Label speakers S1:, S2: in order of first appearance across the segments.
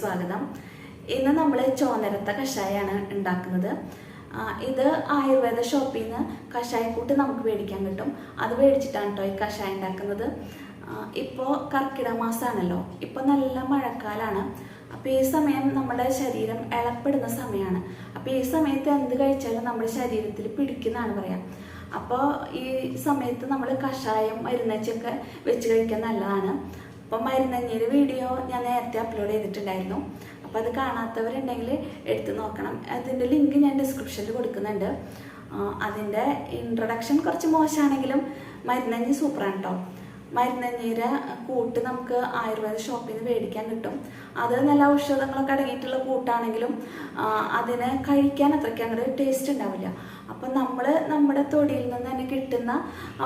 S1: സ്വാഗതം. ഇന്ന് നമ്മൾ ചോനരത്ത കഷായമാണ് ഉണ്ടാക്കുന്നത്. ഇത് ആയുർവേദ ഷോപ്പിൽ നിന്ന് കഷായക്കൂട്ട് നമുക്ക് മേടിക്കാൻ കിട്ടും. അത് മേടിച്ചിട്ടാണ് കേട്ടോ ഈ കഷായം ഉണ്ടാക്കുന്നത്. ഇപ്പോൾ കർക്കിടക മാസമാണല്ലോ ഇപ്പോൾ നല്ല മഴക്കാലമാണ് അപ്പോൾ ഈ സമയം നമ്മുടെ ശരീരം ഇളപ്പെടുന്ന സമയമാണ് അപ്പോൾ ഈ സമയത്ത് എന്ത് കഴിച്ചാലും നമ്മുടെ ശരീരത്തിൽ പിടിക്കുന്നതാണ് പറയാം. അപ്പോൾ ഈ സമയത്ത് നമ്മൾ കഷായം മരുന്നച്ചൊക്കെ വെച്ച് കഴിക്കാൻ നല്ലതാണ്. അപ്പം മരുന്നഞ്ഞിയുടെ വീഡിയോ ഞാൻ നേരത്തെ അപ്ലോഡ് ചെയ്തിട്ടുണ്ടായിരുന്നു. അപ്പോൾ അത് കാണാത്തവരുണ്ടെങ്കിൽ എടുത്തു നോക്കണം. അതിന്റെ ലിങ്ക് ഞാൻ ഡിസ്ക്രിപ്ഷനിൽ കൊടുക്കുന്നുണ്ട്. അതിന്റെ ഇൻട്രൊഡക്ഷൻ കുറച്ച് മോശമാണെങ്കിലും മരുന്നഞ്ഞി സൂപ്പറാണ് കേട്ടോ മരുന്നഞ്ഞീര കൂട്ട് നമുക്ക് ആയുർവേദ ഷോപ്പിൽ നിന്ന് മേടിക്കാൻ കിട്ടും. അത് നല്ല ഔഷധങ്ങളൊക്കെ അടങ്ങിയിട്ടുള്ള കൂട്ടാണെങ്കിലും അതിനെ അതിന് കഴിക്കാൻ അത്രയ്ക്ക് അങ്ങോട്ട് ടേസ്റ്റ് ഉണ്ടാവില്ല. അപ്പം നമ്മൾ നമ്മുടെ തൊടിയിൽ നിന്ന് തന്നെ കിട്ടുന്ന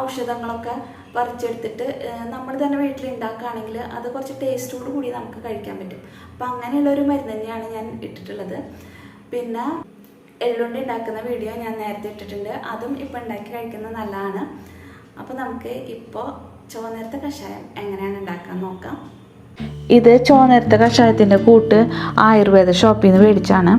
S1: ഔഷധങ്ങളൊക്കെ പറിച്ചെടുത്തിട്ട് നമ്മൾ തന്നെ വീട്ടിൽ ഉണ്ടാക്കുകയാണെങ്കിൽ അത് കുറച്ച് ടേസ്റ്റോട് കൂടി നമുക്ക് കഴിക്കാൻ പറ്റും. അപ്പം അങ്ങനെയുള്ള ഒരു മരുന്ന് തന്നെയാണ് ഞാൻ ഇട്ടിട്ടുള്ളത്. പിന്നെ എള്ളുണ്ടി ഉണ്ടാക്കുന്ന വീഡിയോ ഞാൻ നേരത്തെ ഇട്ടിട്ടുണ്ട്. അതും ഇപ്പം ഉണ്ടാക്കി കഴിക്കുന്നത് നല്ലതാണ്. അപ്പോൾ നമുക്ക് ഇപ്പോൾ ചുവന്നേരത്തെ കഷായം എങ്ങനെയാണ് ഉണ്ടാക്കാൻ നോക്കാം.
S2: ഇത് ചോനരത്ത കഷായത്തിന്റെ കൂട്ട് ആയുർവേദ ഷോപ്പിൽ നിന്ന് മേടിച്ചാണ്.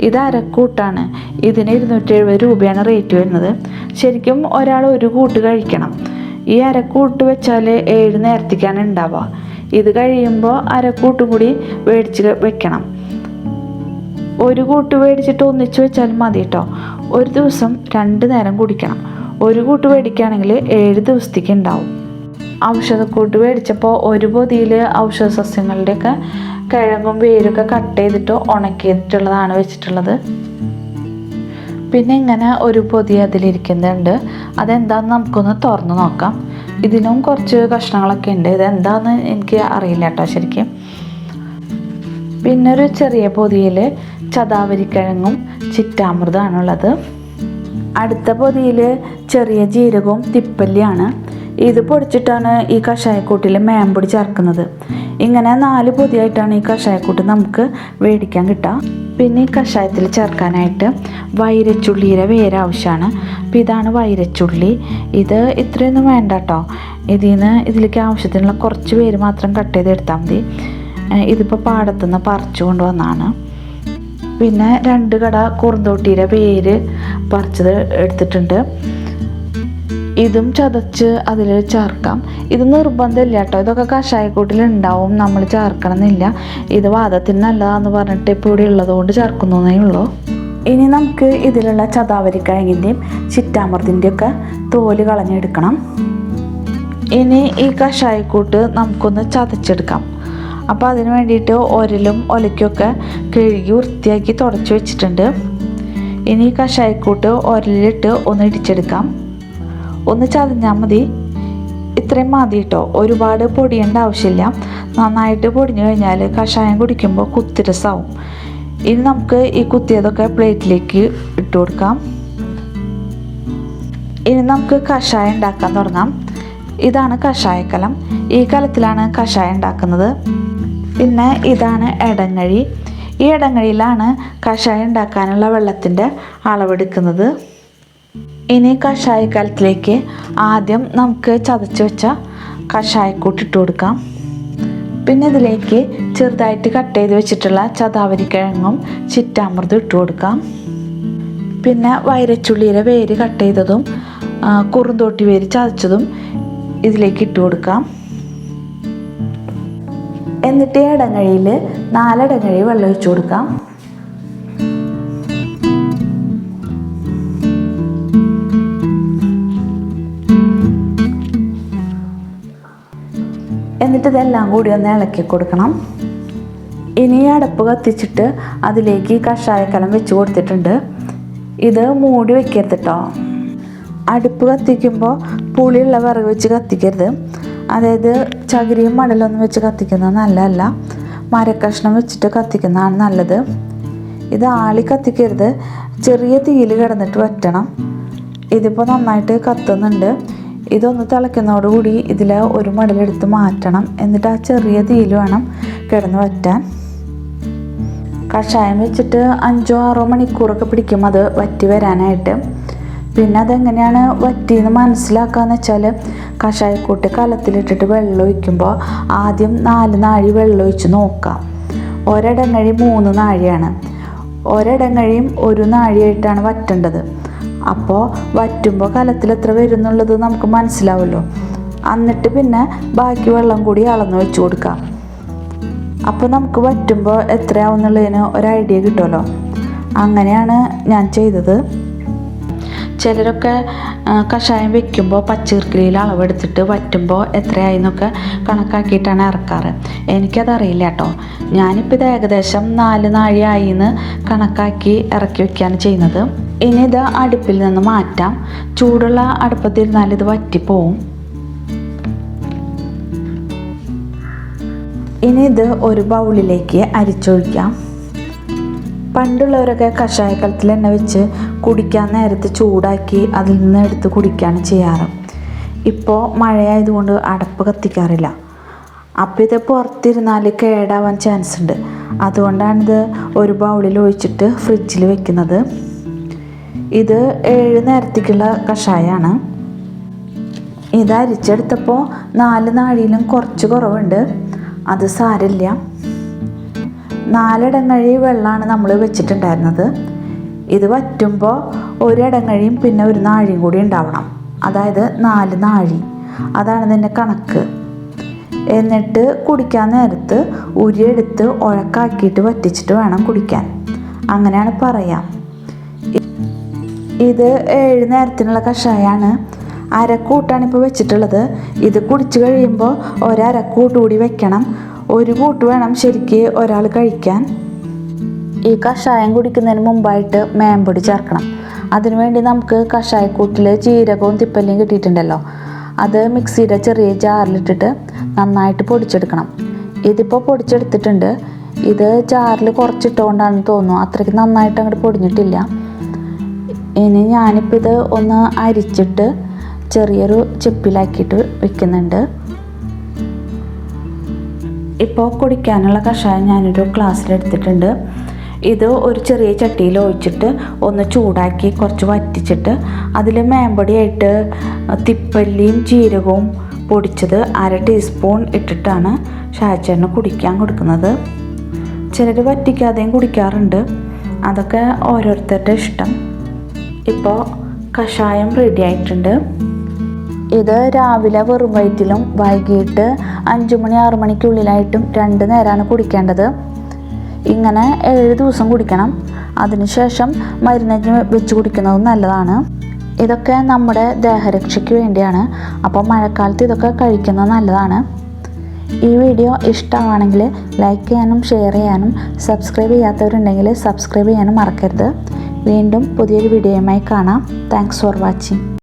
S2: ഇത് അരക്കൂട്ടാണ്. ഇതിന് ഇരുന്നൂറ്റി എഴുപത് രൂപയാണ് റേറ്റ് വരുന്നത്. ശരിക്കും ഒരാൾ ഒരു കൂട്ട് കഴിക്കണം. ഈ അരക്കൂട്ട് വെച്ചാൽ ഏഴ് നേരത്തേക്കാണ് ഉണ്ടാവുക ഇത് കഴിയുമ്പോൾ അരക്കൂട്ടും കൂടി മേടിച്ച് വെക്കണം. ഒരു കൂട്ട് മേടിച്ചിട്ട് ഒന്നിച്ച് വെച്ചാൽ മതി കേട്ടോ ഒരു ദിവസം രണ്ട് നേരം കുടിക്കണം. ഒരു കൂട്ട് മേടിക്കുകയാണെങ്കിൽ ഏഴ് ദിവസത്തേക്ക് ഉണ്ടാവും ഔഷധക്കൂട്ട് മേടിച്ചപ്പോൾ ഒരു പൊതിയിൽ ഔഷധ സസ്യങ്ങളുടെയൊക്കെ കിഴങ്ങും വേരൊക്കെ കട്ട് ചെയ്തിട്ട് ഉണക്കിയിട്ടുള്ളതാണ് വെച്ചിട്ടുള്ളത്. പിന്നെ ഇങ്ങനെ ഒരു പൊതി അതിലിരിക്കുന്നുണ്ട്. അതെന്താന്ന് നമുക്കൊന്ന് തുറന്ന് നോക്കാം. ഇതിനും കുറച്ച് കഷ്ണങ്ങളൊക്കെ ഉണ്ട്. ഇതെന്താണെന്ന് എനിക്ക് അറിയില്ല കേട്ടോ ശരിക്കും. പിന്നെ ഒരു ചെറിയ പൊതിയിൽ ചതാവരിക്കിഴങ്ങും ചിറ്റാമൃതമാണുള്ളത്. അടുത്ത പൊതിയിൽ ചെറിയ ജീരകവും തിപ്പല്ലിയാണ്. ഇത് പൊടിച്ചിട്ടാണ് ഈ കഷായക്കൂട്ടിൽ മേമ്പൊടി ചേർക്കുന്നത്. ഇങ്ങനെ നാല് പൊതിയായിട്ടാണ് ഈ കഷായക്കൂട്ട് നമുക്ക് മേടിക്കാൻ കിട്ടുക. പിന്നെ ഈ കഷായത്തിൽ ചേർക്കാനായിട്ട് വൈരച്ചുള്ളിയുടെ വേര് ആവശ്യമാണ്. അപ്പോൾ ഇതാണ് വൈരച്ചുള്ളി. ഇത് ഇത്രയൊന്നും വേണ്ട കേട്ടോ. ഇതിൽ നിന്ന് ഇതിലേക്ക് ആവശ്യത്തിനുള്ള കുറച്ച് പേര് മാത്രം കട്ട് ചെയ്ത് എടുത്താൽ മതി ഇതിപ്പോൾ പാടത്തുനിന്ന് പറിച്ചു കൊണ്ടുവന്നാണ് പിന്നെ രണ്ട് കട കുറുന്തോട്ടിയുടെ വേര് പറിച്ചത് എടുത്തിട്ടുണ്ട്. ഇതും ചതച്ച് അതിൽ ചേർക്കാം. ഇത് നിർബന്ധമില്ല കേട്ടോ. ഇതൊക്കെ കഷായക്കൂട്ടിൽ ഉണ്ടാവും നമ്മൾ ചേർക്കണമെന്നില്ല. ഇത് വാദത്തിന് നല്ലതാണെന്ന് പറഞ്ഞിട്ട് ഇപ്പോൾ ഇവിടെ ഉള്ളതുകൊണ്ട് ചേർക്കുന്നതേ ഉള്ളൂ. ഇനി നമുക്ക് ഇതിലുള്ള ചതാവരിക്കിഴങ്ങിന്റെയും ചിറ്റാമൃതിന്റെയും ഒക്കെ തോൽ കളഞ്ഞെടുക്കണം. ഇനി ഈ കഷായക്കൂട്ട് നമുക്കൊന്ന് ചതച്ചെടുക്കാം. അപ്പോൾ അതിന് വേണ്ടിയിട്ട് ഒരലും ഒലയ്ക്കൊക്കെ കഴുകി വൃത്തിയാക്കി തുടച്ച് വെച്ചിട്ടുണ്ട്. ഇനി കഷായക്കൂട്ട് ഒരലിലിട്ട് ഒന്ന് ഇടിച്ചെടുക്കാം. ഒന്ന് ചതഞ്ഞാൽ മതി. ഇത്രയും മതി കേട്ടോ ഒരുപാട് പൊടിയേണ്ട ആവശ്യമില്ല. നന്നായിട്ട് പൊടിഞ്ഞു കഴിഞ്ഞാൽ കഷായം കുടിക്കുമ്പോൾ കുത്തിരസാവും ഇനി നമുക്ക് ഈ കുത്തിയതൊക്കെ പ്ലേറ്റിലേക്ക് ഇട്ട് കൊടുക്കാം. ഇനി നമുക്ക് കഷായം ഉണ്ടാക്കാൻ തുടങ്ങാം. ഇതാണ് കഷായക്കലം. ഈ കലത്തിലാണ് കഷായം ഉണ്ടാക്കുന്നത്. പിന്നെ ഇതാണ് എടങ്ങഴി. ഈ എടങ്ങഴിയിലാണ് കഷായം ഉണ്ടാക്കാനുള്ള വെള്ളത്തിന്റെ അളവെടുക്കുന്നത്. ഇനി കഷായക്കാലത്തിലേക്ക് ആദ്യം നമുക്ക് ചതച്ച് വെച്ച കഷായക്കൂട്ട് ഇട്ട് കൊടുക്കാം. പിന്നെ ഇതിലേക്ക് ചെറുതായിട്ട് കട്ട് ചെയ്ത് വെച്ചിട്ടുള്ള ചതാവരിക്കിഴങ്ങും ചിറ്റാമൃതും ഇട്ട് കൊടുക്കാം. പിന്നെ വൈരച്ചുള്ളിയുടെ വേര് കട്ട് ചെയ്തതും കുറുന്തോട്ടി വേര് ചതച്ചതും ഇതിലേക്ക് ഇട്ട് കൊടുക്കാം. എന്നിട്ട് ഇടങ്ങഴിയിൽ നാലടങ്ങഴി വെള്ളം ഒഴിച്ചു കൊടുക്കാം. എന്നിട്ട് ഇതെല്ലാം കൂടി ഒന്ന് ഇളക്കി കൊടുക്കണം. ഇനി അടപ്പ് കത്തിച്ചിട്ട് അതിലേക്ക് കഷായക്കലം വെച്ച് കൊടുത്തിട്ടുണ്ട്. ഇത് മൂടി വെക്കരുത് കേട്ടോ അടുപ്പ് കത്തിക്കുമ്പോൾ പുളിയുള്ള വിറക് വെച്ച് കത്തിക്കരുത്. അതായത് ചകിരിയും മടലൊന്നും വെച്ച് കത്തിക്കുന്നത് നല്ലതല്ല. മരക്കഷ്ണം വെച്ചിട്ട് കത്തിക്കുന്നതാണ് നല്ലത്. ഇത് ആളി കത്തിക്കരുത്. ചെറിയ തീയിൽ കിടന്നിട്ട് വറ്റണം. ഇതിപ്പോൾ നന്നായിട്ട് കത്തുന്നുണ്ട്. ഇതൊന്ന് തിളയ്ക്കുന്നതോടുകൂടി ഇതിൽ ഒരു മടലെടുത്ത് മാറ്റണം. എന്നിട്ട് ആ ചെറിയ തീയിൽ വേണം കിടന്ന് വറ്റാൻ. കഷായം വെച്ചിട്ട് അഞ്ചോ ആറോ മണിക്കൂറൊക്കെ പിടിക്കും അത് വറ്റി വരാനായിട്ട്. പിന്നെ അതെങ്ങനെയാണ് വറ്റിയെന്ന് മനസ്സിലാക്കാന്ന് വെച്ചാൽ കഷായക്കൂട്ട് കലത്തിലിട്ടിട്ട് വെള്ളം ഒഴിക്കുമ്പോൾ ആദ്യം നാല് നാഴി വെള്ളം ഒഴിച്ച് നോക്കാം ഒരിടങ്ങഴി മൂന്ന് നാഴിയാണ്. ഒരിടങ്ങഴിയും ഒരു നാഴിയായിട്ടാണ് വറ്റേണ്ടത്. അപ്പോൾ വറ്റുമ്പോൾ കലത്തിൽ എത്ര വരുന്നുള്ളത് നമുക്ക് മനസ്സിലാവുമല്ലോ എന്നിട്ട് പിന്നെ ബാക്കി വെള്ളം കൂടി അളന്ന് വെച്ച് കൊടുക്കാം. അപ്പോൾ നമുക്ക് വറ്റുമ്പോൾ എത്രയാവും എന്നുള്ളതിന് ഒരു ഐഡിയ കിട്ടുമല്ലോ. അങ്ങനെയാണ് ഞാൻ ചെയ്തത്. ചിലരൊക്കെ കഷായം വെക്കുമ്പോൾ പച്ചീർക്കിലിയിൽ അളവെടുത്തിട്ട് വറ്റുമ്പോൾ എത്രയായി എന്നൊക്കെ കണക്കാക്കിയിട്ടാണ് ഇറക്കാറ്. എനിക്കതറിയില്ല കേട്ടോ ഞാനിപ്പോൾ ഇത് ഏകദേശം നാല് നാഴിയായി എന്ന് കണക്കാക്കി ഇറക്കി വെക്കുകയാണ് ചെയ്യുന്നത്. ഇനി ഇത് അടുപ്പിൽ നിന്ന് മാറ്റാം. ചൂടുള്ള അടുപ്പത്തിരുന്നാൽ ഇത് വറ്റിപ്പോവും. ഇനി ഇത് ഒരു ബൗളിലേക്ക് അരിച്ചൊഴിക്കാം. പണ്ടുള്ളവരൊക്കെ കഷായക്കലത്തിൽ എണ്ണ വെച്ച് കുടിക്കാൻ നേരത്തെ ചൂടാക്കി അതിൽ നിന്ന് എടുത്ത് കുടിക്കുകയാണ് ചെയ്യാറ്. ഇപ്പോൾ മഴയായതുകൊണ്ട് അടപ്പ് കത്തിക്കാറില്ല. അപ്പം ഇത് പുറത്തിരുന്നാൽ കേടാവാൻ ചാൻസ് ഉണ്ട് അതുകൊണ്ടാണിത് ഒരു ബൗളിൽ ഒഴിച്ചിട്ട് ഫ്രിഡ്ജിൽ വെക്കുന്നത്. ഇത് ഏഴ് നേരത്തേക്കുള്ള കഷായമാണ് ഇത് അരിച്ചെടുത്തപ്പോൾ നാല് നാഴിയിലും കുറച്ച് കുറവുണ്ട്. അത് സാരമില്ല. നാലിടങ്ങഴി വെള്ളമാണ് നമ്മൾ വെച്ചിട്ടുണ്ടായിരുന്നത്. ഇത് വറ്റുമ്പോൾ ഒരിടങ്ങഴിയും പിന്നെ ഒരു നാഴിയും കൂടി ഉണ്ടാവണം. അതായത് നാല് നാഴി. അതാണ് ഇതിന്റെ കണക്ക്. എന്നിട്ട് കുടിക്കാൻ നേരത്ത് ഉരിയെടുത്ത് ഉഴക്കാക്കിയിട്ട് വറ്റിച്ചിട്ട് വേണം കുടിക്കാൻ. അങ്ങനെയാണ് പറയാം. ഇത് ഏഴ് നേരത്തിനുള്ള കഷായമാണ് അരക്കൂട്ടാണ് ഇപ്പോൾ വെച്ചിട്ടുള്ളത്. ഇത് കുടിച്ചു കഴിയുമ്പോൾ ഒരരക്കൂട്ട് കൂടി വെക്കണം. ഒരു കൂട്ട് വേണം ശരിക്ക് ഒരാൾ കഴിക്കാൻ. ഈ കഷായം കുടിക്കുന്നതിന് മുമ്പായിട്ട് മേമ്പൊടി ചേർക്കണം. അതിനുവേണ്ടി നമുക്ക് കഷായക്കൂട്ടിൽ ജീരകവും തിപ്പല്ലിയും കിട്ടിയിട്ടുണ്ടല്ലോ. അത് മിക്സിയുടെ ചെറിയ ജാറിലിട്ടിട്ട് നന്നായിട്ട് പൊടിച്ചെടുക്കണം. ഇതിപ്പോൾ പൊടിച്ചെടുത്തിട്ടുണ്ട്. ഇത് ജാറിൽ കുറച്ചിട്ടുകൊണ്ടാണെന്ന് തോന്നുന്നു. അത്രയ്ക്ക് നന്നായിട്ട് അങ്ങോട്ട് പൊടിഞ്ഞിട്ടില്ല. ഇനി ഞാനിപ്പോൾ ഇത് ഒന്ന് അരിച്ചിട്ട് ചെറിയൊരു ചെപ്പിലാക്കിയിട്ട് വെക്കുന്നുണ്ട്. ഇപ്പോൾ കുടിക്കാനുള്ള കഷായം ഞാനൊരു ഗ്ലാസ്സിലെടുത്തിട്ടുണ്ട് ഇത് ഒരു ചെറിയ ചട്ടിയിൽ ഒഴിച്ചിട്ട് ഒന്ന് ചൂടാക്കി കുറച്ച് വറ്റിച്ചിട്ട് അതിൽ മേമ്പൊടിയായിട്ട് തിപ്പല്ലിയും ജീരകവും പൊടിച്ചത് അര ടീസ്പൂൺ ഇട്ടിട്ടാണ് ഷാച്ചേണ് കുടിക്കാൻ കൊടുക്കുന്നത്. ചിലർ വറ്റിക്കാതെയും കുടിക്കാറുണ്ട്. അതൊക്കെ ഓരോരുത്തരുടെ ഇഷ്ടം. ഇപ്പോൾ കഷായം റെഡി ആയിട്ടുണ്ട്. ഇത് രാവിലെ വെറും വയറ്റിലും വൈകിട്ട് അഞ്ച് മണി ആറ് മണിക്കുള്ളിലായിട്ടും രണ്ട് നേരമാണ് കുടിക്കേണ്ടത്. ഇങ്ങനെ ഏഴ് ദിവസം കുടിക്കണം. അതിനുശേഷം മരുന്നഞ്ഞ് വെച്ച് കുടിക്കുന്നത് നല്ലതാണ്. ഇതൊക്കെ നമ്മുടെ ദേഹരക്ഷയ്ക്ക് വേണ്ടിയാണ്. അപ്പോൾ മഴക്കാലത്ത് ഇതൊക്കെ കഴിക്കുന്നത് നല്ലതാണ്. ഈ വീഡിയോ ഇഷ്ടമാണെങ്കിൽ ലൈക്ക് ചെയ്യാനും ഷെയർ ചെയ്യാനും സബ്സ്ക്രൈബ് ചെയ്യാത്തവരുണ്ടെങ്കിൽ സബ്സ്ക്രൈബ് ചെയ്യാനും മറക്കരുത്. വീണ്ടും പുതിയൊരു വീഡിയോയുമായി കാണാം. Thanks for watching